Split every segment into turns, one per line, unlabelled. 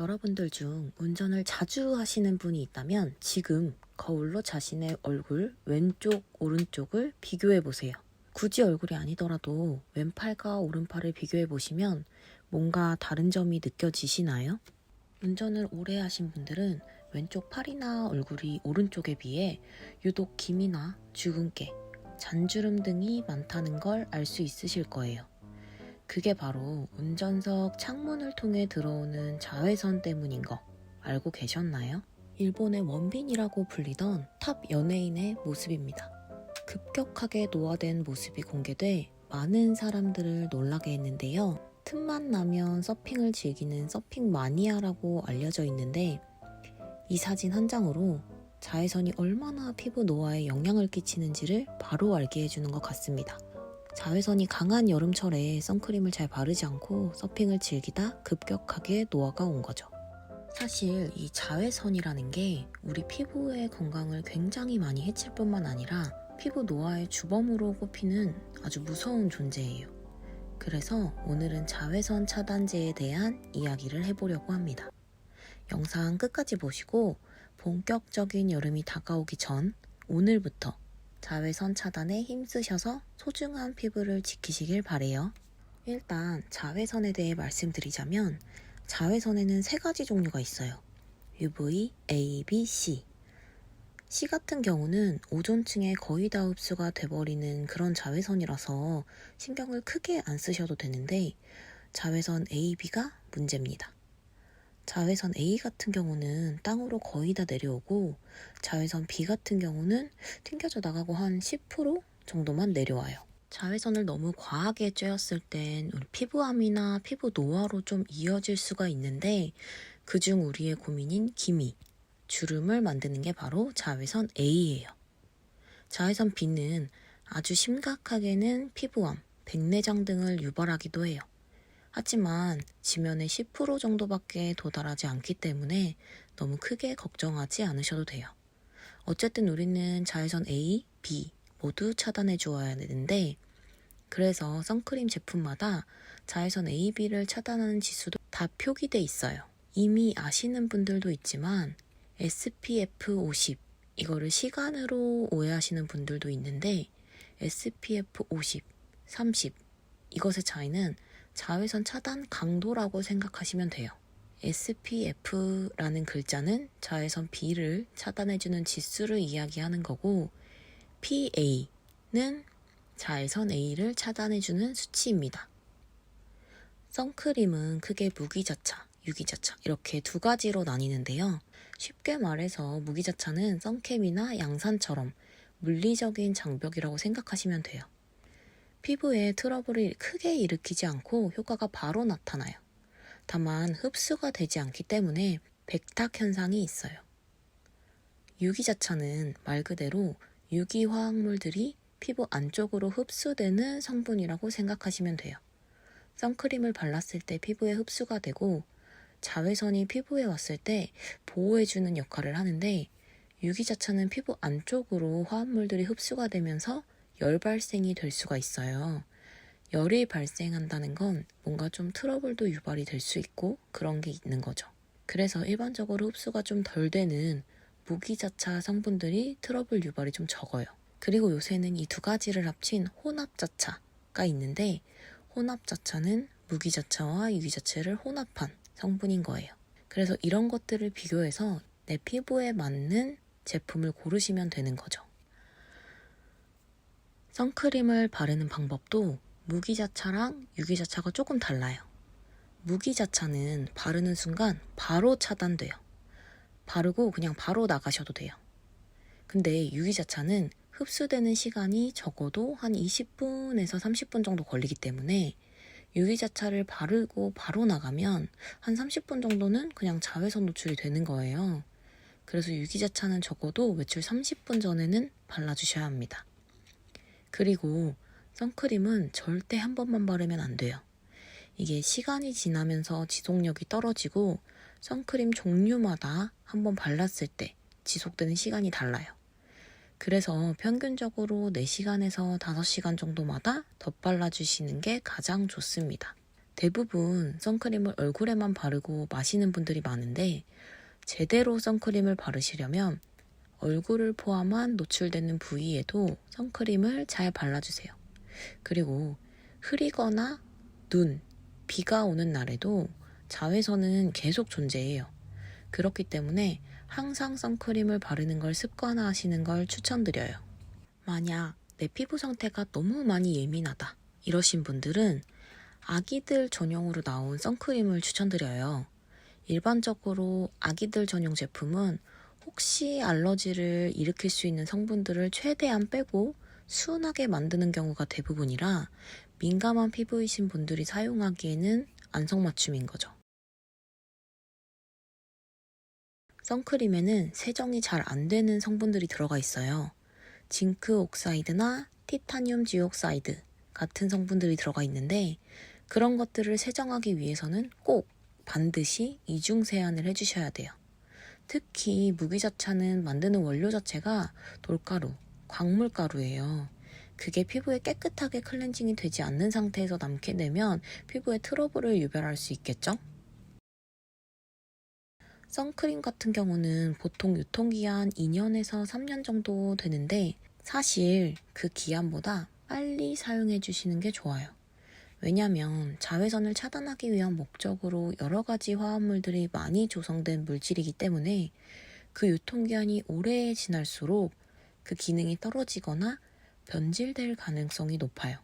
여러분들 중 운전을 자주 하시는 분이 있다면 지금 거울로 자신의 얼굴 왼쪽, 오른쪽을 비교해 보세요. 굳이 얼굴이 아니더라도 왼팔과 오른팔을 비교해 보시면 뭔가 다른 점이 느껴지시나요? 운전을 오래 하신 분들은 왼쪽 팔이나 얼굴이 오른쪽에 비해 유독 김이나 주근깨, 잔주름 등이 많다는 걸 알 수 있으실 거예요. 그게 바로 운전석 창문을 통해 들어오는 자외선 때문인 거 알고 계셨나요? 일본의 원빈이라고 불리던 탑 연예인의 모습입니다. 급격하게 노화된 모습이 공개돼 많은 사람들을 놀라게 했는데요. 틈만 나면 서핑을 즐기는 서핑 마니아라고 알려져 있는데 이 사진 한 장으로 자외선이 얼마나 피부 노화에 영향을 끼치는지를 바로 알게 해주는 것 같습니다. 자외선이 강한 여름철에 선크림을 잘 바르지 않고 서핑을 즐기다 급격하게 노화가 온 거죠. 사실 이 자외선이라는 게 우리 피부의 건강을 굉장히 많이 해칠 뿐만 아니라 피부 노화의 주범으로 꼽히는 아주 무서운 존재예요. 그래서 오늘은 자외선 차단제에 대한 이야기를 해보려고 합니다. 영상 끝까지 보시고 본격적인 여름이 다가오기 전 오늘부터 자외선 차단에 힘쓰셔서 소중한 피부를 지키시길 바래요. 일단 자외선에 대해 말씀드리자면 자외선에는 세 가지 종류가 있어요. UV, A, B, C. C 같은 경우는 오존층에 거의 다 흡수가 돼버리는 그런 자외선이라서 신경을 크게 안 쓰셔도 되는데 자외선 A, B가 문제입니다. 자외선 A 같은 경우는 땅으로 거의 다 내려오고 자외선 B 같은 경우는 튕겨져 나가고 한 10% 정도만 내려와요. 자외선을 너무 과하게 쬐었을 땐 우리 피부암이나 피부 노화로 좀 이어질 수가 있는데 그중 우리의 고민인 기미, 주름을 만드는 게 바로 자외선 A예요. 자외선 B는 아주 심각하게는 피부암, 백내장 등을 유발하기도 해요. 하지만 지면의 10% 정도밖에 도달하지 않기 때문에 너무 크게 걱정하지 않으셔도 돼요. 어쨌든 우리는 자외선 A, B 모두 차단해 주어야 되는데 그래서 선크림 제품마다 자외선 A, B를 차단하는 지수도 다 표기돼 있어요. 이미 아시는 분들도 있지만 SPF 50 이거를 시간으로 오해하시는 분들도 있는데 SPF 50, 30 이것의 차이는 자외선 차단 강도라고 생각하시면 돼요. SPF라는 글자는 자외선 B를 차단해주는 지수를 이야기하는 거고, PA는 자외선 A를 차단해주는 수치입니다. 선크림은 크게 무기자차, 유기자차 이렇게 두 가지로 나뉘는데요. 쉽게 말해서 무기자차는 선캠이나 양산처럼 물리적인 장벽이라고 생각하시면 돼요. 피부에 트러블을 크게 일으키지 않고 효과가 바로 나타나요. 다만 흡수가 되지 않기 때문에 백탁 현상이 있어요. 유기자차는 말 그대로 유기화학물들이 피부 안쪽으로 흡수되는 성분이라고 생각하시면 돼요. 선크림을 발랐을 때 피부에 흡수가 되고 자외선이 피부에 왔을 때 보호해주는 역할을 하는데 유기자차는 피부 안쪽으로 화합물들이 흡수가 되면서 열 발생이 될 수가 있어요. 열이 발생한다는 건 뭔가 좀 트러블도 유발이 될 수 있고 그런 게 있는 거죠. 그래서 일반적으로 흡수가 좀 덜 되는 무기자차 성분들이 트러블 유발이 좀 적어요. 그리고 요새는 이 두 가지를 합친 혼합자차가 있는데 혼합자차는 무기자차와 유기자차를 혼합한 성분인 거예요. 그래서 이런 것들을 비교해서 내 피부에 맞는 제품을 고르시면 되는 거죠. 선크림을 바르는 방법도 무기자차랑 유기자차가 조금 달라요. 무기자차는 바르는 순간 바로 차단돼요. 바르고 그냥 바로 나가셔도 돼요. 근데 유기자차는 흡수되는 시간이 적어도 한 20분에서 30분 정도 걸리기 때문에 유기자차를 바르고 바로 나가면 한 30분 정도는 그냥 자외선 노출이 되는 거예요. 그래서 유기자차는 적어도 외출 30분 전에는 발라주셔야 합니다. 그리고 선크림은 절대 한 번만 바르면 안 돼요. 이게 시간이 지나면서 지속력이 떨어지고 선크림 종류마다 한 번 발랐을 때 지속되는 시간이 달라요. 그래서 평균적으로 4시간에서 5시간 정도마다 덧발라주시는 게 가장 좋습니다. 대부분 선크림을 얼굴에만 바르고 마시는 분들이 많은데 제대로 선크림을 바르시려면 얼굴을 포함한 노출되는 부위에도 선크림을 잘 발라주세요. 그리고 흐리거나 눈, 비가 오는 날에도 자외선은 계속 존재해요. 그렇기 때문에 항상 선크림을 바르는 걸 습관화하시는 걸 추천드려요. 만약 내 피부 상태가 너무 많이 예민하다 이러신 분들은 아기들 전용으로 나온 선크림을 추천드려요. 일반적으로 아기들 전용 제품은 혹시 알러지를 일으킬 수 있는 성분들을 최대한 빼고 순하게 만드는 경우가 대부분이라 민감한 피부이신 분들이 사용하기에는 안성맞춤인 거죠. 선크림에는 세정이 잘 안 되는 성분들이 들어가 있어요. 징크 옥사이드나 티타늄 지옥사이드 같은 성분들이 들어가 있는데 그런 것들을 세정하기 위해서는 꼭 반드시 이중 세안을 해주셔야 돼요. 특히 무기자차는 만드는 원료 자체가 돌가루, 광물가루예요. 그게 피부에 깨끗하게 클렌징이 되지 않는 상태에서 남게 되면 피부에 트러블을 유발할 수 있겠죠? 선크림 같은 경우는 보통 유통기한 2년에서 3년 정도 되는데 사실 그 기한보다 빨리 사용해 주시는 게 좋아요. 왜냐면 자외선을 차단하기 위한 목적으로 여러 가지 화합물들이 많이 조성된 물질이기 때문에 그 유통기한이 오래 지날수록 그 기능이 떨어지거나 변질될 가능성이 높아요.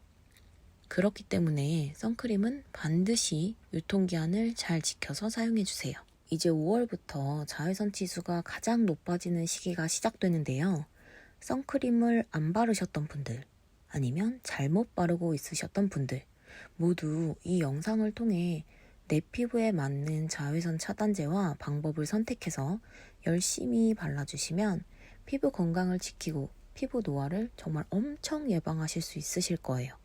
그렇기 때문에 선크림은 반드시 유통기한을 잘 지켜서 사용해 주세요. 이제 5월부터 자외선 지수가 가장 높아지는 시기가 시작되는데요. 선크림을 안 바르셨던 분들, 아니면 잘못 바르고 있으셨던 분들, 모두 이 영상을 통해 내 피부에 맞는 자외선 차단제와 방법을 선택해서 열심히 발라주시면 피부 건강을 지키고 피부 노화를 정말 엄청 예방하실 수 있으실 거예요.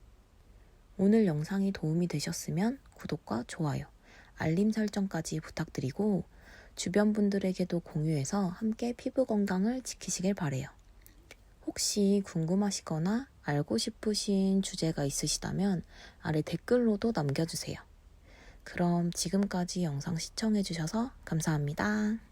오늘 영상이 도움이 되셨으면 구독과 좋아요, 알림 설정까지 부탁드리고 주변 분들에게도 공유해서 함께 피부 건강을 지키시길 바래요. 혹시 궁금하시거나 알고 싶으신 주제가 있으시다면 아래 댓글로도 남겨주세요. 그럼 지금까지 영상 시청해주셔서 감사합니다.